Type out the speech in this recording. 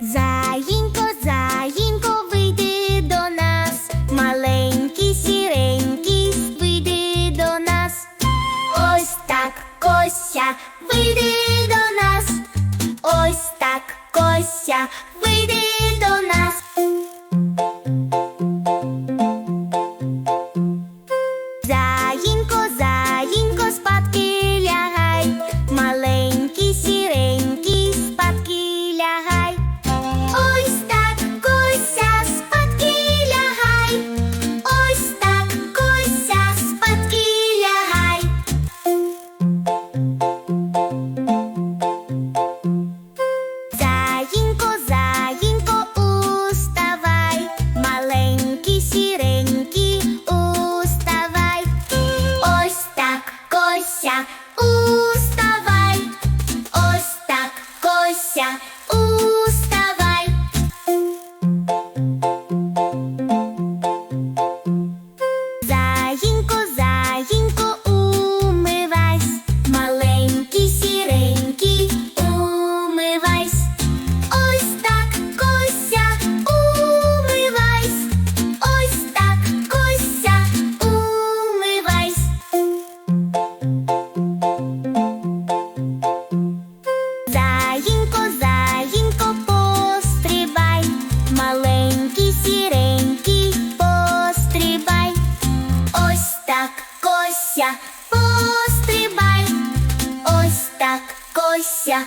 Заїнько, заїнько, вийди до нас, маленький сіренький, вийди до нас. Ось так, кося, вийди до нас. Ось так, кося, вийди кося, уставай. Ось так, кося, уставай. 行